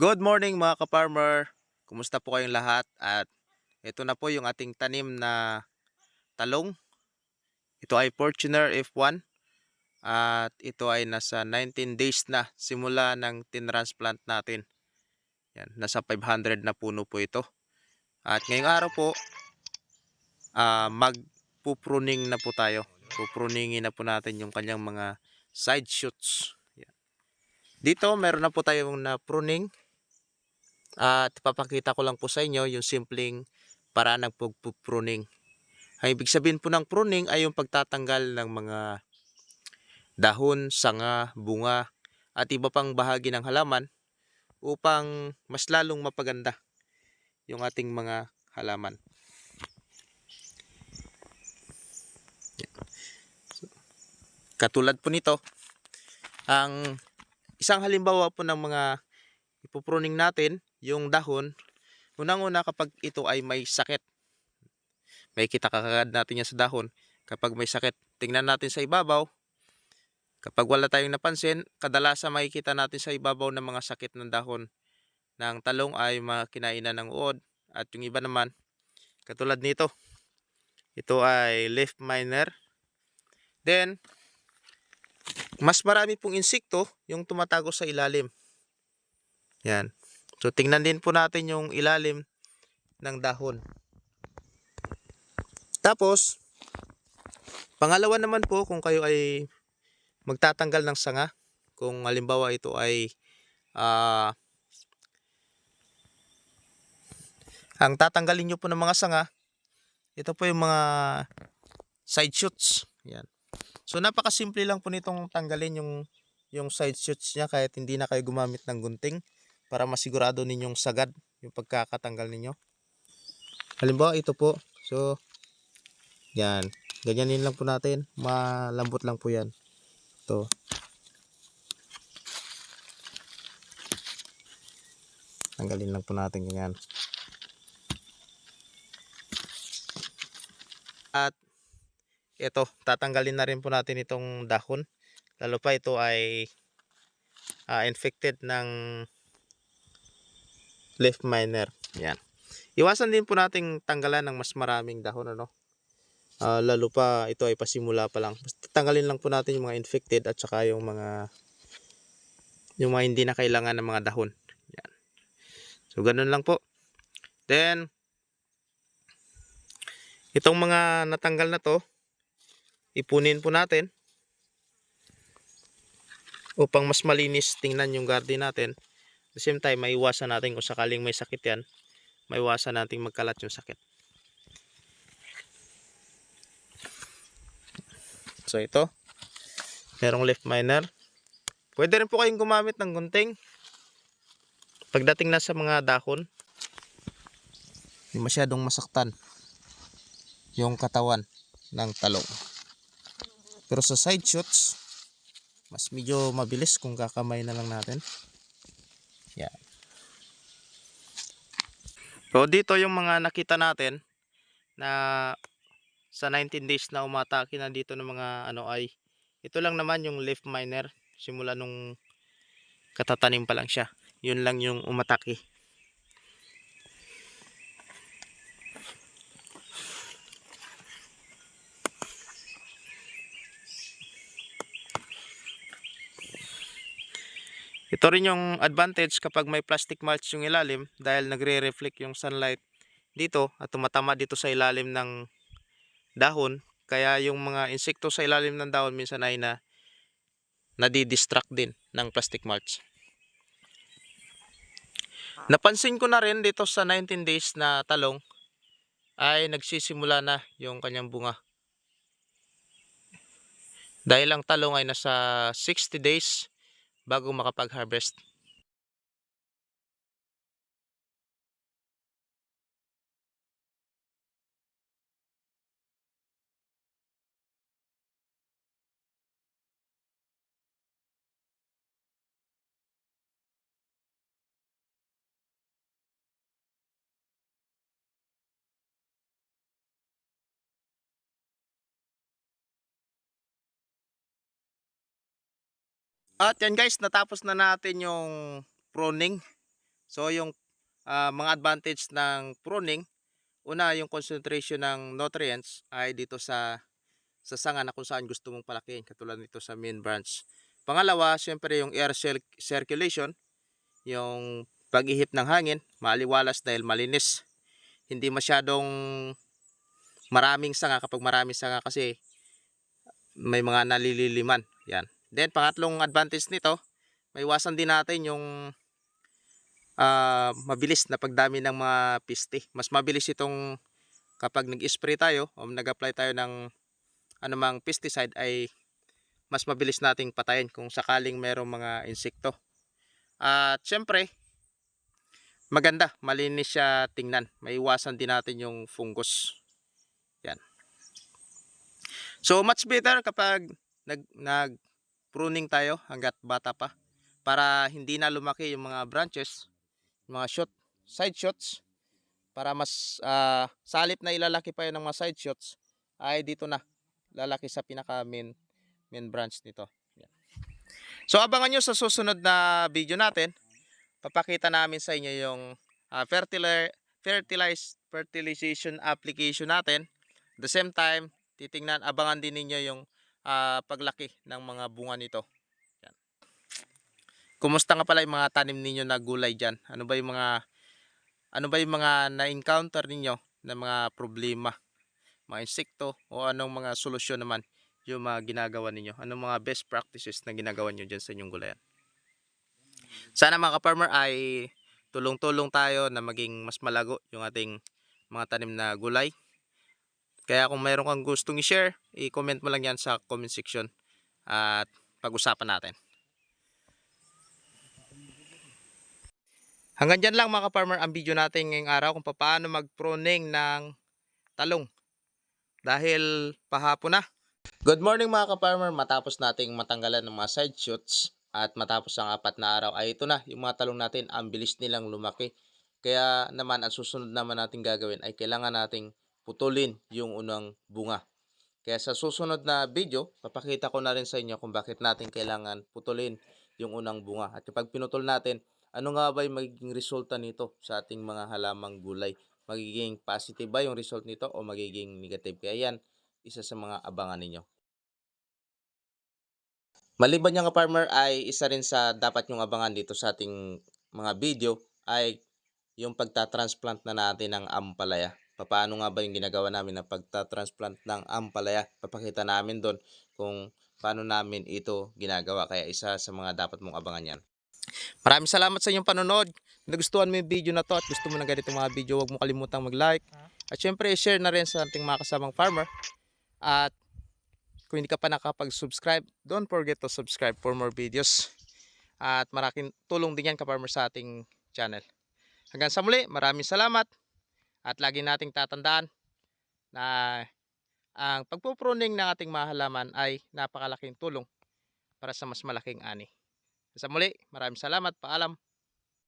Good morning mga ka-farmer. Kumusta po kayong lahat? At ito na po yung ating tanim na talong. Ito ay Fortuner F1. At ito ay nasa 19 days na simula ng tinransplant natin. Yan, nasa 500 na puno po ito. At ngayong araw po, ah magpupruning na po tayo. Puproningin na po natin yung kanyang mga side shoots. Yan. Dito meron na po tayong na pruning at ipapakita ko lang po sa inyo yung simpleng paraan ng pagpupruning. Ang ibig sabihin po ng pruning ay yung pagtatanggal ng mga dahon, sanga, bunga at iba pang bahagi ng halaman upang mas lalong mapaganda yung ating mga halaman. Katulad po nito, ang isang halimbawa po ng mga ipupruning natin yung dahon, unang-una kapag ito ay may sakit. May kita kakagad natin yan sa dahon. Kapag may sakit, tingnan natin sa ibabaw. Kapag wala tayong napansin, kadalasan makikita natin sa ibabaw ng mga sakit ng dahon ng talong ay mga ng uod. At yung iba naman, katulad nito. Ito ay leaf miner. Then, mas marami pong insekto yung tumatago sa ilalim. Yan. So tingnan din po natin yung ilalim ng dahon. Tapos, pangalawa naman po kung kayo ay magtatanggal ng sanga, kung halimbawa ito ay ah, ang tatanggalin nyo po ng mga sanga, ito po yung mga side shoots. Yan. So napakasimple lang po nitong tanggalin yung yung side shoots niya kahit hindi na kayo gumamit ng gunting para masigurado ninyong sagad yung pagkakatanggal ninyo. Halimbawa ito po. So yan. Ganyanin lang po natin. Malambot lang po yan. Ito. Tanggalin lang po natin ganyan. At ito, tatanggalin na rin po natin itong dahon. Lalo pa ito ay ah, infected ng leaf miner. Yan. Iwasan din po nating tanggalan ng mas maraming dahon ano. Ah, lalo pa ito ay pasimula pa lang. Basta tanggalin lang po natin yung mga infected at saka yung mga yung mga hindi na kailangan ng mga dahon. Yan. So ganun lang po. Then itong mga natanggal na to ipunin po natin upang mas malinis tingnan yung garden natin. The same time, maiwasan natin kung sakaling may sakit yan, maiwasan natin magkalat yung sakit. So ito, merong leaf miner. Pwede rin po kayong gumamit ng gunting. Pagdating na sa mga dahon, hindi masyadong masaktan yung katawan ng talong. Pero sa side shoots, mas medyo mabilis kung kakamay na lang natin. Yan. So dito yung mga nakita natin na sa 19 days na umatake na dito ng mga ano ay ito lang naman yung leaf miner simula nung katatanim pa lang siya. Yun lang yung umatake. Ito rin yung advantage kapag may plastic mulch yung ilalim dahil nagre-reflect yung sunlight dito at tumatama dito sa ilalim ng dahon. Kaya yung mga insekto sa ilalim ng dahon minsan ay na nadidistract din ng plastic mulch. Napansin ko na rin dito sa 19 days na talong ay nagsisimula na yung kanyang bunga. Dahil ang talong ay nasa 60 days bago makapag-harvest. At yan guys, natapos na natin yung pruning So yung ah, mga advantage ng pruning, una yung concentration ng nutrients ay dito sa sa sanga na kung saan gusto mong palakihin katulad nito sa main branch. Pangalawa, syempre yung air cir- circulation, yung pag-ihip ng hangin, maaliwalas dahil malinis. Hindi masyadong maraming sanga kapag maraming sanga kasi may mga nalililiman. Yan. Then pangatlong advantage nito, may iwasan din natin yung ah, mabilis na pagdami ng mga piste. Mas mabilis itong kapag nag-spray tayo o nag-apply tayo ng anumang pesticide ay mas mabilis nating patayin kung sakaling merong mga insekto. At syempre, maganda, malinis siya tingnan. May iwasan din natin yung fungus. Yan. So much better kapag nag nag pruning tayo hangga't bata pa para hindi na lumaki yung mga branches, mga shoot, side shoots para mas ah, sa halip na ilalaki pa yun ng mga side shoots ay dito na lalaki sa pinaka main main branch nito. So abangan nyo sa susunod na video natin. Papakita namin sa inyo yung uh, fertilizer fertilize fertilization application natin. At the same time, titingnan abangan din ninyo yung ah, paglaki ng mga bunga nito. Yan. Kumusta nga pala yung mga tanim ninyo na gulay diyan? Ano ba yung mga ano ba yung mga na-encounter ninyo na mga problema? Mga insekto o anong mga solusyon naman yung mga ginagawa ninyo? Anong mga best practices na ginagawa niyo diyan sa inyong gulayan? Sana mga ka-farmer ay tulong-tulong tayo na maging mas malago yung ating mga tanim na gulay. Kaya kung mayroon kang gustong i-share, i-comment mo lang yan sa comment section at pag-usapan natin. Hanggang dyan lang mga ka-farmer ang video natin ngayong araw kung paano mag-pruning ng talong. Dahil pahapon na. Good morning mga ka-farmer. Matapos nating matanggalan ng mga side shoots at matapos ang apat na araw ay ito na yung mga talong natin ang bilis nilang lumaki. Kaya naman ang susunod naman natin gagawin ay kailangan nating putulin yung unang bunga. Kaya sa susunod na video, papakita ko na rin sa inyo kung bakit natin kailangan putulin yung unang bunga. At kapag pinutol natin, ano nga ba yung magiging resulta nito sa ating mga halamang gulay? Magiging positive ba yung result nito o magiging negative? Kaya yan, isa sa mga abangan ninyo. Maliban yung farmer ay isa rin sa dapat yung abangan dito sa ating mga video ay yung pagta-transplant na natin ng ampalaya. Paano nga ba yung ginagawa namin na pagta-transplant ng ampalaya? Papakita namin doon kung paano namin ito ginagawa. Kaya isa sa mga dapat mong abangan yan. Maraming salamat sa inyong panonood. Nagustuhan mo yung video na to at gusto mo ng ganito mga video, huwag mo kalimutang mag-like. At syempre, share na rin sa ating mga kasamang farmer. At kung hindi ka pa nakapag-subscribe, don't forget to subscribe for more videos. At maraking tulong din yan ka-farmer sa ating channel. Hanggang sa muli, maraming salamat. At lagi nating tatandaan na ang pagpupruning ng ating mga halaman ay napakalaking tulong para sa mas malaking ani. Sa muli, maraming salamat. Paalam.